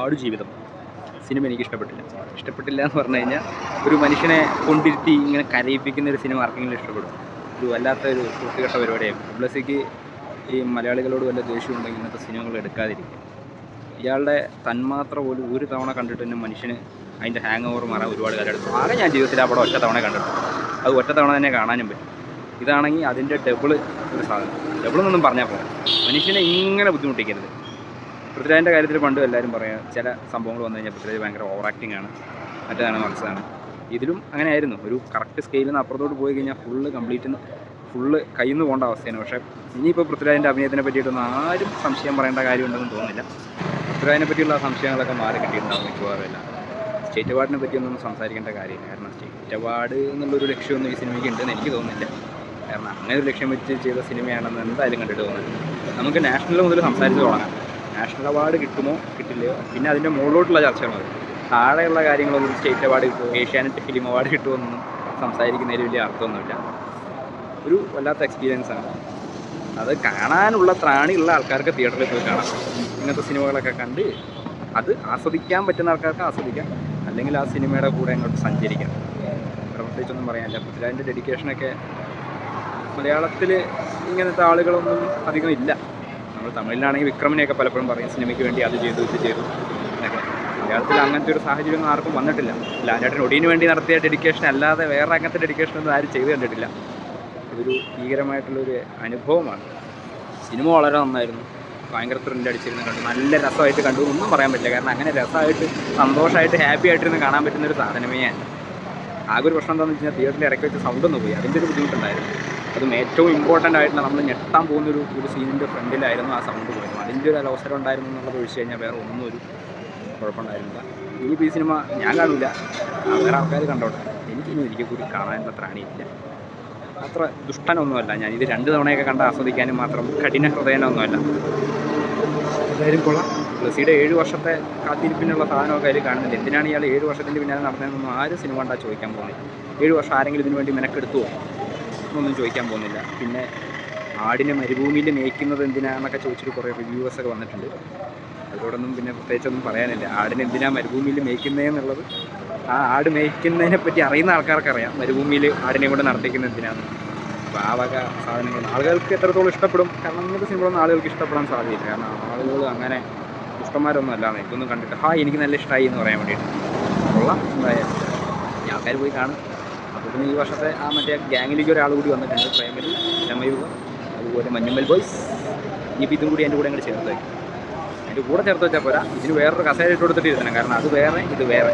Aadujeevitham cinema എനിക്ക് ഇഷ്ടപ്പെട്ടില്ല ഇഷ്ടപ്പെട്ടില്ല എന്ന് പറഞ്ഞു കഴിഞ്ഞാൽ ഒരു മനുഷ്യനെ കൊണ്ടിരുത്തി ഇങ്ങനെ കരയിപ്പിക്കുന്ന ഒരു സിനിമ ആർക്കെങ്കിലും ഇഷ്ടപ്പെടും. ഒരു വല്ലാത്ത ഒരു വൃത്തികെട്ട പരിപാടിയായിരുന്നു പ്ലസിക്ക് ഈ മലയാളികളോട് വല്ല ദേഷ്യം ഉണ്ടെങ്കിൽ ഇങ്ങനത്തെ സിനിമകൾ എടുക്കാതിരിക്കുക. ഇയാളുടെ തന്മാത്ര പോലും ഒരു തവണ കണ്ടിട്ട് തന്നെ മനുഷ്യന് അതിന്റെ ഹാങ് ഓവർ മാറാൻ ഒരുപാട് കാലം ആകെ ഞാൻ ജീവിതത്തിൽ ആ പടം ഒറ്റ തവണ കണ്ടിട്ടുണ്ട്. അത് ഒറ്റ തവണ തന്നെ കാണാനും പറ്റും. ഇതാണെങ്കിൽ അതിന്റെ ഡബിൾ ഒരു സാധനം. ഡബിൾ എന്നൊന്നും പറഞ്ഞാൽ പോകാം മനുഷ്യനെ ഇങ്ങനെ ബുദ്ധിമുട്ടിക്കരുത്. പൃഥ്വിരാജിന്റെ കാര്യത്തിൽ പണ്ട് എല്ലാവരും പറയാം ചില സംഭവങ്ങൾ വന്നു കഴിഞ്ഞാൽ പൃഥ്വിരാജ് ഭയങ്കര ഓവർ ആക്ടിങ് ആണ്. മറ്റേതാണ് മനസ്സാണ് ഇതിലും അങ്ങനെ ആയിരുന്നു. ഒരു കറക്റ്റ് സ്കെയിലിൽ നിന്ന് അപ്പുറത്തോട്ട് പോയി കഴിഞ്ഞാൽ ഫുള്ള് കംപ്ലീറ്റ് ഫുള്ള് കയ്യിൽ നിന്ന് പോകേണ്ട അവസ്ഥയാണ്. പക്ഷേ ഇനിയിപ്പോൾ പൃഥ്വിരാജിന്റെ അഭിനയത്തിനെ പറ്റിയിട്ടൊന്നും ആരും സംശയം പറയേണ്ട കാര്യമുണ്ടെന്ന് തോന്നുന്നില്ല. പൃഥ്വിരാജിനെ പറ്റിയുള്ള സംശയങ്ങളൊക്കെ മാറി കിട്ടിയിട്ടുണ്ടാവും മിക്കവാറും എല്ലാം. സ്റ്റേറ്റ് അവാർഡിനെ പറ്റിയൊന്നും സംസാരിക്കേണ്ട കാര്യമില്ല. കാരണം സ്റ്റേറ്റ് അവാർഡ് എന്നുള്ളൊരു ലക്ഷ്യമൊന്നും ഈ സിനിമയ്ക്ക് ഉണ്ടെന്ന് എനിക്ക് തോന്നുന്നില്ല. കാരണം അങ്ങനെ ഒരു ലക്ഷ്യം വെച്ച് ചെയ്ത സിനിമയാണെന്ന് എന്തായാലും കണ്ടിട്ട് തോന്നുന്നത് നമുക്ക് നാഷണൽ മുതൽ സംസാരിച്ച് തുടങ്ങാം. നാഷണൽ അവാർഡ് കിട്ടുമോ കിട്ടില്ലയോ? പിന്നെ അതിന്റെ മുകളിലോട്ടുള്ള ചർച്ചകൾ മതി താഴെയുള്ള കാര്യങ്ങളൊന്നും സ്റ്റേറ്റ് അവാർഡ് കിട്ടുമോ? ഏഷ്യാനെറ്റ് ഫിലിം അവാർഡ് കിട്ടുമെന്നൊന്നും സംസാരിക്കുന്നതിൽ വലിയ അർത്ഥമൊന്നുമില്ല. ഒരു വല്ലാത്ത എക്സ്പീരിയൻസ് ആണ്. അത് കാണാനുള്ള ത്രാണിയുള്ള ആൾക്കാർക്ക് തിയേറ്ററിൽ പോയി കാണാം. ഇങ്ങനത്തെ സിനിമകളൊക്കെ കണ്ട് അത് ആസ്വദിക്കാൻ പറ്റുന്ന ആൾക്കാർക്ക് ആസ്വദിക്കാം. അല്ലെങ്കിൽ ആ സിനിമയുടെ കൂടെ അങ്ങോട്ട് സഞ്ചരിക്കാം. പ്രത്യേകിച്ചൊന്നും പറയാനില്ല. പൃഥ്വിരാജിന്റെ ഡെഡിക്കേഷനൊക്കെ മലയാളത്തിൽ ഇങ്ങനത്തെ ആളുകളൊന്നും അധികം ഇല്ല. നമ്മൾ തമിഴിലാണെങ്കിൽ വിക്രമിനെയൊക്കെ പലപ്പോഴും പറയും സിനിമയ്ക്ക് വേണ്ടി അത് ചെയ്തു ഇത് ചെയ്തു. എന്നൊക്കെ. മലയാളത്തിൽ അങ്ങനത്തെ ഒരു സാഹചര്യം ഒന്നും ആർക്കും വന്നിട്ടില്ല. ലാലേട്ടൻ ഒടിയിന് വേണ്ടി നടത്തിയ ഡെഡിക്കേഷൻ അല്ലാതെ വേറെ അങ്ങനത്തെ ഡെഡിക്കേഷൻ ഒന്നും ആരും ചെയ്തു കണ്ടിട്ടില്ല. ഇതൊരു ഭീകരമായിട്ടുള്ളൊരു അനുഭവമാണ്. സിനിമ വളരെ നന്നായിരുന്നു. ഭയങ്കര ത്രില്ല് അടിച്ചിരുന്നു കണ്ടു. നല്ല രസമായിട്ട് കണ്ടു. ഒന്നും പറയാൻ പറ്റില്ല. കാരണം അങ്ങനെ രസമായിട്ട് സന്തോഷമായിട്ട് ഹാപ്പി ആയിട്ടിരുന്ന് കാണാൻ പറ്റുന്ന ഒരു സാധനമേ ആകെ ഒരു പ്രശ്നം എന്താണെന്ന് വെച്ച് കഴിഞ്ഞാൽ തിയേറ്ററിൽ ഇറക്കി വെച്ച സൗണ്ട് ഒന്ന് പോയി അതിന്റെ ഒരു ബുദ്ധിമുട്ടുണ്ടായിരുന്നു. അതും ഏറ്റവും ഇമ്പോർട്ടന്റ് ആയിട്ടുള്ള നമ്മൾ ഞെട്ടാൻ പോകുന്ന ഒരു ഒരു സീനിന്റെ ഫ്രണ്ടിലായിരുന്നു ആ സൗണ്ട് പോയത് അതിന്റെ ഒരു അവസരം ഉണ്ടായിരുന്നു എന്നുള്ളത് ഒഴിച്ച് കഴിഞ്ഞാൽ വേറെ ഒന്നും ഒരു കുഴപ്പമുണ്ടായിരുന്നില്ല. ഇനിയിപ്പോൾ ഈ സിനിമ ഞാൻ കാണില്ല. വേറെ ആൾക്കാർ കണ്ടോട്ടെ. എനിക്കിനി ഒരിക്കൽ കൂടി കാണാനുള്ള ത്രാണിയില്ല അത്ര ദുഷ്ടനൊന്നുമല്ല. ഞാൻ ഇത് രണ്ട് തവണയൊക്കെ കണ്ട് ആസ്വദിക്കാനും മാത്രം കഠിന ഹൃദയനൊന്നുമല്ല. എന്തായാലും കൊള്ളാം. ബ്ലസ്സിയുടെ ഏഴ് വർഷത്തെ കാത്തിരിപ്പിനുള്ള സാധനമൊക്കെ അതിൽ കാണുന്നില്ല എന്തിനാണ് ഇയാൾ ഏഴ് വർഷത്തിന്റെ പിന്നാലെ നടന്നതെന്നൊന്നും ആരും സിനിമ കണ്ടാൽ ചോദിക്കാൻ പോകുന്നത് ഏഴ് വർഷം ആരെങ്കിലും ഇതിനു വേണ്ടി മെനക്കെടുത്തുവോ? എന്നൊന്നും ചോദിക്കാൻ പോകുന്നില്ല. പിന്നെ ആടിനെ മരുഭൂമിയിൽ മേയ്ക്കുന്നത് എന്തിനാന്നൊക്കെ ചോദിച്ചിട്ട് കുറേ റിവ്യൂവേഴ്സ് ഒക്കെ വന്നിട്ടുണ്ട്. അവരോടൊന്നും പിന്നെ പ്രത്യേകിച്ചൊന്നും പറയാനില്ല. ആടിനെ എന്തിനാ മരുഭൂമിയിൽ മേയ്ക്കുന്നതെന്നുള്ളത് ആ ആട് മേയ്ക്കുന്നതിനെ പറ്റി അറിയുന്ന ആൾക്കാർക്ക് അറിയാം. മരുഭൂമിയിൽ ആടിനെ കൊണ്ട് നടത്തിക്കുന്നത് എന്തിനാണ് അപ്പോൾ ആ വക സാധനങ്ങൾ ആളുകൾക്ക് എത്രത്തോളം ഇഷ്ടപ്പെടും? കാരണം ഇങ്ങനത്തെ സിനിമകളൊന്നും ആളുകൾക്ക് ഇഷ്ടപ്പെടാൻ സാധ്യതയില്ല. കാരണം ആളുകൾ അങ്ങനെ ഇഷ്ടന്മാരൊന്നും അല്ലാന്ന് ഇതൊന്നും കണ്ടിട്ട് ഹാ എനിക്ക് നല്ല ഇഷ്ടമായി എന്ന് പറയാൻ വേണ്ടിയിട്ട്. കൊള്ളാം. എന്തായാലും. ആൾക്കാർ പോയി കാണും. പിന്നെ ഈ വർഷത്തെ ആ മറ്റേ ഗ്യാങ്ങിലേക്ക് ഒരാൾ കൂടി വന്നിട്ടുണ്ട് പ്രേമലി രമയുഗ അതുപോലെ മഞ്ഞുമ്മൽ ബോയ്സ്. ഇനിയിപ്പോൾ ഇതും കൂടി എന്റെ കൂടെ അങ്ങോട്ട് ചേർത്തേക്ക് എന്റെ കൂടെ ചേർത്ത് വെച്ചാൽ പോരാ. ഇതിന് വേറൊരു കസേര ഇട്ട് കൊടുത്തിട്ട് ഇരുത്തണം. കാരണം അത് വേറെ ഇത് വേറെ.